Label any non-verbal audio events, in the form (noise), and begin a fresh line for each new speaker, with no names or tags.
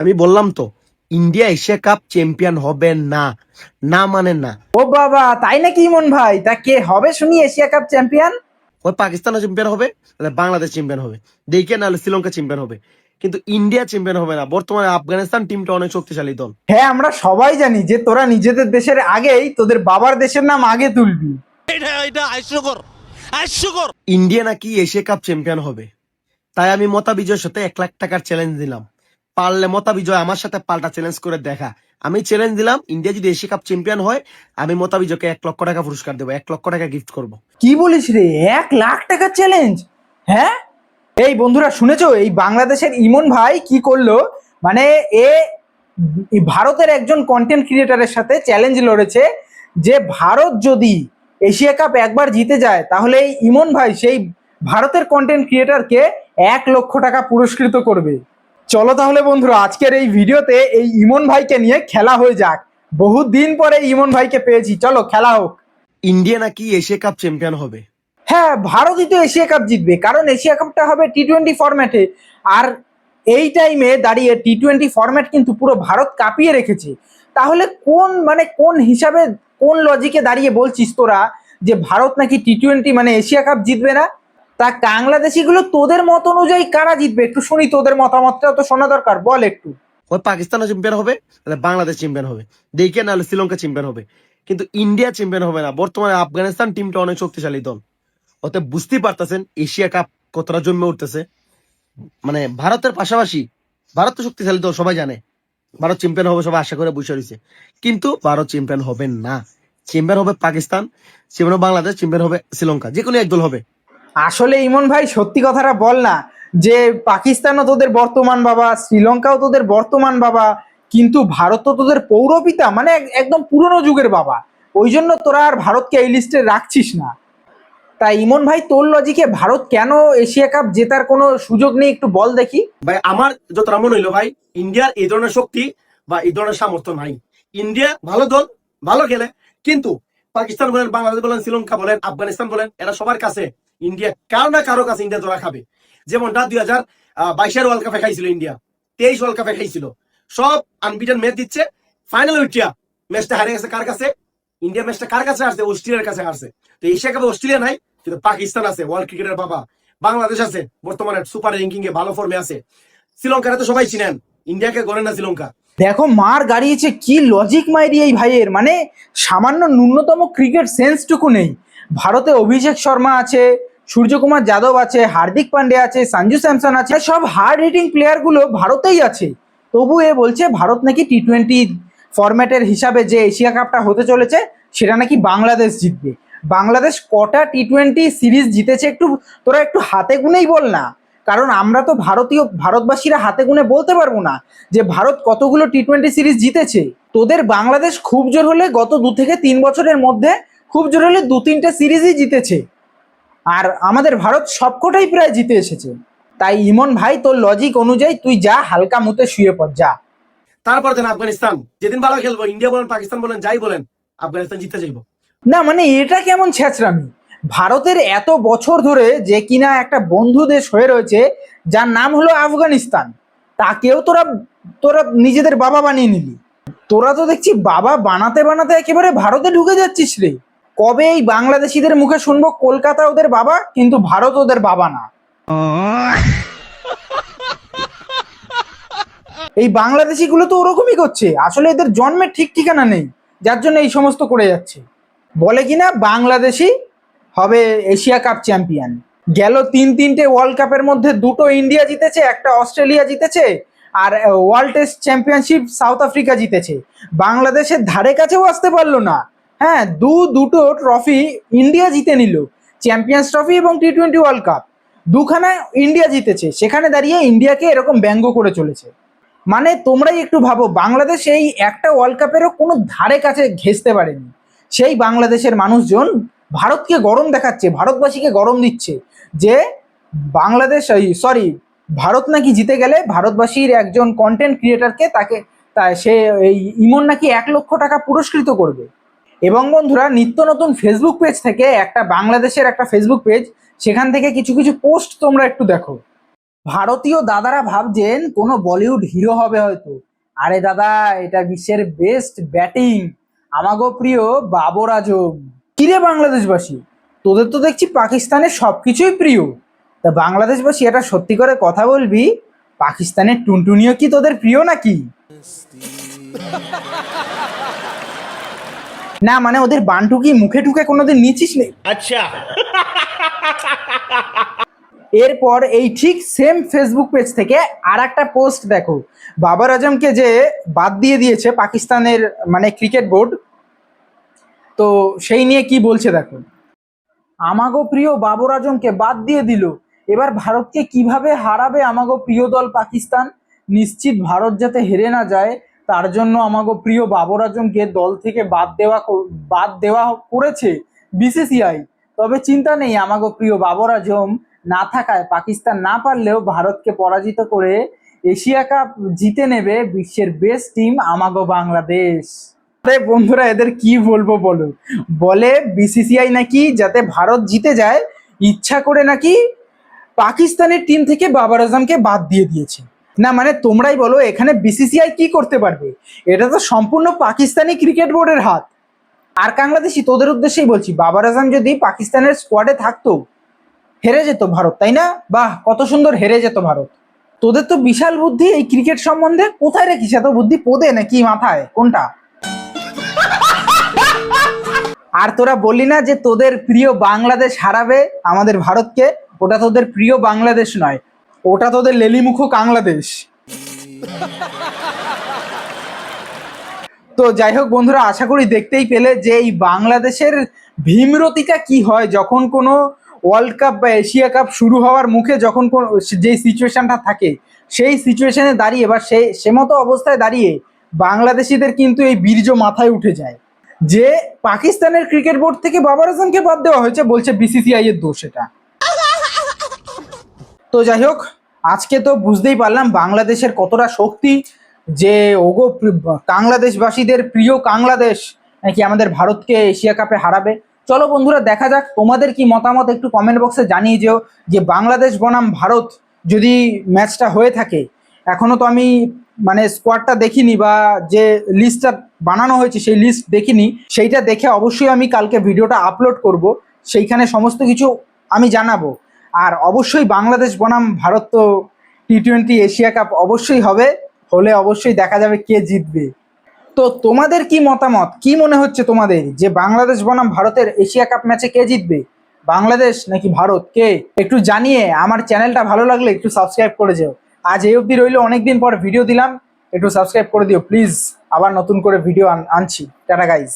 আমি বললাম তো ইন্ডিয়া এশিয়া কাপ চ্যাম্পিয়ন হবে না। না মানে না।
ও বাবা তাই নাকি ইমন ভাই? তা কে হবে শুনি এশিয়া কাপ চ্যাম্পিয়ন
হয় পাকিস্তানও চ্যাম্পিয়ন হবে নাহলে বাংলাদেশ চ্যাম্পিয়ন হবে। দেখে নাহলে শ্রীলঙ্কা চ্যাম্পিয়ন হবে। কিন্তু ইন্ডিয়া চ্যাম্পিয়ন হবে না। বর্তমানে আফগানিস্তান টিমটা অনেক শক্তিশালী দল।
হ্যাঁ আমরা সবাই জানি যে তোরা নিজেদের দেশের আগেই তোদের বাবার দেশের নাম আগে তুলবি।
এটা এটা হাস্যকর হাস্যকর।
ইন্ডিয়া নাকি এশিয়া কাপ চ্যাম্পিয়ন হবে। তাই আমি মতা বিজয়ের সাথে এক লাখ টাকার চ্যালেঞ্জ দিলাম। পারলে মতা বিজয় আমার সাথে পাল্টা চ্যালেঞ্জ করে দেখা। আমি চ্যালেঞ্জ দিলাম ইন্ডিয়া যদি এশিয়া কাপ চ্যাম্পিয়ন হয়, আমি মতা বিজয়কে এক লক্ষ টাকা পুরস্কার দেবো, এক লক্ষ টাকা গিফট করব।
কি বলিস রে? এক লাখ টাকা চ্যালেঞ্জ হ্যাঁ? এই বন্ধুরা, শুনেছো? এই বাংলাদেশের ইমন ভাই কি করল? মানে এ ভারতের একজন কন্টেন্ট ক্রিয়েটারের সাথে চ্যালেঞ্জ লড়েছে যে ভারত যদি এশিয়া কাপ একবার জিতে যায়, তাহলে এই ইমন ভাই সেই ভারতের কন্টেন্ট ক্রিয়েটারকে এক লক্ষ টাকা পুরস্কৃত করবে। চলো তাহলে বন্ধুরা আজকের এই ভিডিওতে এই ইমন ভাইকে নিয়ে খেলা হয়ে যাক। বহুত দিন পরে ইমন ভাইকে পেয়েছি। চলো খেলা হোক।
ইন্ডিয়া নাকি এশিয়া কাপ চ্যাম্পিয়ন হবে?
হ্যাঁ ভারতই তো এশিয়া কাপ জিতবে কারণ এশিয়া কাপটা হবে টি টোয়েন্টি ফরম্যাটে আর এই টাইমে দাঁড়িয়ে টি টোয়েন্টি ফরম্যাট কিন্তু পুরো ভারত কাঁপিয়ে রেখেছে। তাহলে কোন মানে কোন হিসাবে কোন লজিকে দাঁড়িয়ে বলছিস তোরা যে ভারত নাকি টি টোয়েন্টি মানে এশিয়া কাপ জিতবে না? তা বাংলাদেশিগুলো তোদের মত অনুযায়ী কারা জিতবে? একটু শুনি তোদের মতামতটা তো শোনা দরকার, বল একটু।
হয় পাকিস্তানও চ্যাম্পিয়ন হবে নাহলে বাংলাদেশ চ্যাম্পিয়ন হবে। দেখে নাহলে শ্রীলঙ্কা চ্যাম্পিয়ন হবে। কিন্তু ইন্ডিয়া চ্যাম্পিয়ন হবে না। বর্তমানে আফগানিস্তান টিমটা অনেক শক্তিশালী দল। অতএব বুঝতেই পারতেছেন, এশিয়া কাপ কতটা জন্মে উঠতেছে। মানে ভারতের পাশাপাশি, ভারত তো শক্তিশালী দল, সবাই জানে। ভারত চ্যাম্পিয়ন হবে সবাই আশা করে বসে রয়েছে। কিন্তু ভারত চ্যাম্পিয়ন হবে না। চ্যাম্পিয়ন হবে পাকিস্তান চ্যাম্পিয়ন হবে বাংলাদেশ চ্যাম্পিয়ন হবে শ্রীলঙ্কা। যে কোনো এক দল হবে।
আসলে ইমন ভাই, সত্যি কথাটা বল না, যে পাকিস্তানও তোদের বর্তমান বাবা, শ্রীলঙ্কাও তোদের বর্তমান বাবা, কিন্তু ভারত তো তোদের পৌরপিতা মানে একদম পুরনো যুগের বাবা। ওই জন্য তোরা আর ভারতকে এই লিস্টে রাখছিস না। তাই ইমন ভাই, তোর লজিকে ভারত কেন এশিয়া কাপ জেতার কোনো সুযোগ নেই, একটু বল দেখি।
ভাই, আমার যতটা মনে হইল ভাই, ইন্ডিয়ার এই ধরনের শক্তি বা এই ধরনের সামর্থ্য নাই। ইন্ডিয়া ভালো দল, ভালো খেলে, কিন্তু পাকিস্তান বলেন, বাংলাদেশ বলেন, শ্রীলঙ্কা বলেন, আফগানিস্তান বলেন, এরা সবার কাছে ইন্ডিয়া কারও না কারও কাছে ইন্ডিয়া ধরা খাবে? যেমনটা দুই হাজার বাইশের ওয়ার্ল্ড কাপে খাইছিল ইন্ডিয়া, তেইশ ওয়ার্ল্ড কাপে খাইছিল। সব আনবিটেন ম্যাচ দিচ্ছে। ফাইনাল উঠিয়া ম্যাচটা হারে গেছে কার কাছে? ইন্ডিয়া ম্যাচটা কার কাছে আসছে অস্ট্রেলিয়ার কাছে আসছে তো এশিয়া কাপে অস্ট্রেলিয়া নাই, কিন্তু পাকিস্তান আছে ওয়ার্ল্ড ক্রিকেটের বাবা। বাংলাদেশ আছে, বর্তমানে সুপার র্যাঙ্কিং এ ভালো ফর্মে আছে। শ্রীলঙ্কার তো সবাই চিনেন, ইন্ডিয়াকে গড়েন না শ্রীলঙ্কা।
দেখো, মার গাড়িয়েছে, কি লজিক মাইরি এই ভাইয়ের? মানে সামান্য ন্যূনতম ক্রিকেট সেন্সটুকু নেই। ভারতে অভিষেক শর্মা আছে সূর্যকুমার যাদব আছে, হার্দিক পান্ডে আছে, সঞ্জু স্যামসন আছে সব হার্ড হিটিং প্লেয়ারগুলো ভারতেই আছে। তবু এ বলছে, ভারত নাকি টি টোয়েন্টি ফরম্যাটের হিসাবে যে এশিয়া কাপটা হতে চলেছে, সেটা নাকি বাংলাদেশ জিতবে। বাংলাদেশ কটা টি টোয়েন্টি সিরিজ জিতেছে একটু, তোরা একটু হাতে গুনেই বল না। কারণ আমরা তো ভারতীয়, ভারতবাসীরা হাতে গুনে বলতে পারব না যে ভারত কতগুলো টি টোয়েন্টি সিরিজ জিতেছে। তোদের বাংলাদেশ খুব জোর হলে গত দু থেকে তিন বছরের মধ্যে খুব জোর হলে দু তিনটে সিরিজই জিতেছে। আর আমাদের ভারত সবকটাই প্রায় জিতে এসেছে। তাই ইমন ভাই তোর লজিক অনুযায়ী তুই যা হালকা মুতে শুয়ে পড় যা।
তারপর দেন আফগানিস্তান। যেদিন ভালো খেলব ইন্ডিয়া বলেন পাকিস্তান বলেন যাই বলেন আফগানিস্তান জিতে যাইবো
না মানে এটা কেমন ছেঁচড়ামি ভারতের এত বছর ধরে যে কিনা একটা বন্ধু দেশ হয়ে রয়েছে যার নাম হলো আফগানিস্তান। তাকেও তোরা তোরা নিজেদের বাবা বানিয়ে নিলি। তোরা তো দেখছি বাবা বানাতে বানাতে একেবারে ভারতে ঢুকে যাচ্ছিস রে। কবে এই বাংলাদেশিদের মুখে শুনব কলকাতা ওদের বাবা, কিন্তু ভারত ওদের বাবা না। এই বাংলাদেশিগুলো তো ওরকমই করছে। আসলে এদের জন্মের ঠিক ঠিকানা নেই, যার জন্য এই সমস্ত করে যাচ্ছে। বলে কিনা, বাংলাদেশি হবে এশিয়া কাপ চ্যাম্পিয়ন। গেল তিন তিনটে ওয়ার্ল্ড কাপের মধ্যে দুটো ইন্ডিয়া জিতেছে, একটা অস্ট্রেলিয়া জিতেছে, আর world test championship South Africa জিতেছে। বাংলাদেশের ধারে কাছেও আসতে পারল না। হ্যাঁ দু দুটো ট্রফি ইন্ডিয়া জিতে নিল। চ্যাম্পিয়ন্স ট্রফি এবং টি টোয়েন্টি ওয়ার্ল্ড কাপ দুখানা ইন্ডিয়া জিতেছে। সেখানে দাঁড়িয়ে ইন্ডিয়াকে এরকম ব্যঙ্গ করে চলেছে। মানে তোমরাই একটু ভাবো, বাংলাদেশ এই একটা ওয়ার্ল্ড কাপেরও কোনো ধারে কাছে ঘেঁচতে পারেনি। সেই বাংলাদেশের মানুষজন ভারতকে গরম দেখাচ্ছে, ভারতবাসীকে গরম দিচ্ছে যে বাংলাদেশ সরি ভারত নাকি জিতে গেলে ভারতবাসীর একজন কন্টেন্ট ক্রিয়েটারকে তাকে, তা সে এই ইমন নাকি এক লক্ষ টাকা পুরস্কৃত করবে। এবং বন্ধুরা, নিত্য নতুন ফেসবুক পেজ থেকে একটা বাংলাদেশের একটা ফেসবুক পেজ সেখান থেকে কিছু কিছু পোস্ট তোমরা একটু দেখো। ভারতীয় দাদারা ভাবছেন কোনো বলিউড হিরো হবে হয়তো। আরে দাদা, এটা বিশ্বের বেস্ট ব্যাটিং আমাগো প্রিয় বাবর আজম কিরে বাংলাদেশবাসী? তোদের তো দেখছি পাকিস্তানের সবকিছুই প্রিয়। তা বাংলাদেশবাসী, এটা সত্যি করে কথা বলবি? পাকিস্তানের টুনটুনিও কি তোদের প্রিয় নাকি? (laughs) না মানে ওদের বানটুকি মুখে টুকে কোনোদিন নিচিস নেই
আচ্ছা।
এরপর এই ঠিক সেম ফেসবুক পেজ থেকে আর একটা পোস্ট দেখো। বাবার আজমকে যে বাদ দিয়ে দিয়েছে পাকিস্তানের মানে ক্রিকেট বোর্ড তো সেই নিয়ে কি বলছে দেখো। আমাগো প্রিয় বাবর আজমকে বাদ দিয়ে দিল। এবার ভারতকে কীভাবে হারাবে আমাগো প্রিয় দল পাকিস্তান? নিশ্চিত ভারত যাতে হেরে না যায় তার জন্য আমাগো প্রিয় বাবর আজমকে দল থেকে বাদ দেওয়া বাদ দেওয়া করেছে বিসিসিআই। তবে চিন্তা নেই, আমাগো প্রিয় বাবর আজম না থাকায় পাকিস্তান না পারলেও ভারতকে পরাজিত করে এশিয়া কাপ জিতে নেবে বিশ্বের বেস্ট টিম আমাগো বাংলাদেশ। বন্ধুরা, এদের কি বলব বলো? বলে বিসিসিআই নাকি যাতে ভারত জিতে যায়, ইচ্ছা করে নাকি পাকিস্তানের টিম থেকে বাবার আজমকে বাদ দিয়ে দিয়েছে। না মানে তোমরাই বলো, এখানে বিসিসিআই কি করতে পারবে? এটা তো সম্পূর্ণ পাকিস্তানি ক্রিকেট বোর্ডের হাত। আর বাংলাদেশি তোদের উদ্দেশ্যেই বলছি, বাবার আজম যদি পাকিস্তানের স্কোয়াডে থাকতো, হেরে যেত ভারত, তাই না? বাহ, কত সুন্দর, হেরে যেত ভারত। তোদের তো বিশাল বুদ্ধি এই ক্রিকেট সম্বন্ধে। কোথায় রেখিস এত বুদ্ধি পোদে নাকি মাথায়? কোনটা? আর তোরা বললি না যে তোদের প্রিয় বাংলাদেশ হারাবে আমাদের ভারতকে? ওটা তোদের প্রিয় বাংলাদেশ নয়। ওটা তোদের লেলিমুখো বাংলাদেশ তো যাই হোক বন্ধুরা, আশা করি দেখতেই পেলে যে এই বাংলাদেশের ভীমরতিটা কি হয় যখন কোনো ওয়ার্ল্ড কাপ বা এশিয়া কাপ শুরু হওয়ার মুখে যখন যেই সিচুয়েশনটা থাকে, সেই সিচুয়েশনে দাঁড়িয়ে বা সেই সে মতো অবস্থায় দাঁড়িয়ে বাংলাদেশিদের কিন্তু এই বীর্য মাথায় উঠে যায়। যে পাকিস্তানের ক্রিকেট বোর্ড থেকে বাবার আজমকে বাদ দেওয়া হয়েছে বলছে বিসিসিআই এর দোষ এটা। তো যাই হোক, আজকে তো বুঝতেই পারলাম বাংলাদেশের কতটা শক্তি যে ওগো বাংলাদেশবাসীদের প্রিয় বাংলাদেশ নাকি আমাদের ভারতকে এশিয়া কাপে হারাবে। চলো বন্ধুরা, দেখা যাক তোমাদের কি মতামত একটু কমেন্ট বক্সে জানিয়ে যেও যে বাংলাদেশ, বনাম ভারত যদি ম্যাচটা হয়ে থাকে। এখনও তো আমি মানে স্কোয়াডটা দেখিনি বা যে লিস্টটা বানানো হয়েছে সেই লিস্ট দেখিনি, সেইটা দেখে অবশ্যই আমি কালকে ভিডিওটা আপলোড করব। সেইখানে সমস্ত কিছু আমি জানাব। আর অবশ্যই বাংলাদেশ বনাম ভারত তো টি টোয়েন্টি এশিয়া কাপ অবশ্যই হবে, হলে অবশ্যই দেখা যাবে কে জিতবে। তো তোমাদের কি মতামত? কি মনে হচ্ছে তোমাদের? যে বাংলাদেশ বনাম ভারতের এশিয়া কাপ ম্যাচে কে জিতবে? বাংলাদেশ নাকি ভারত? কে? একটু জানিয়ে আমার চ্যানেলটা ভালো লাগলে একটু সাবস্ক্রাইব করে যেও। আজ এই অবধি রইল, অনেকদিন পর ভিডিও দিলাম, একটু সাবস্ক্রাইব করে দিও প্লিজ আবার নতুন করে ভিডিও আনছি। Tata guys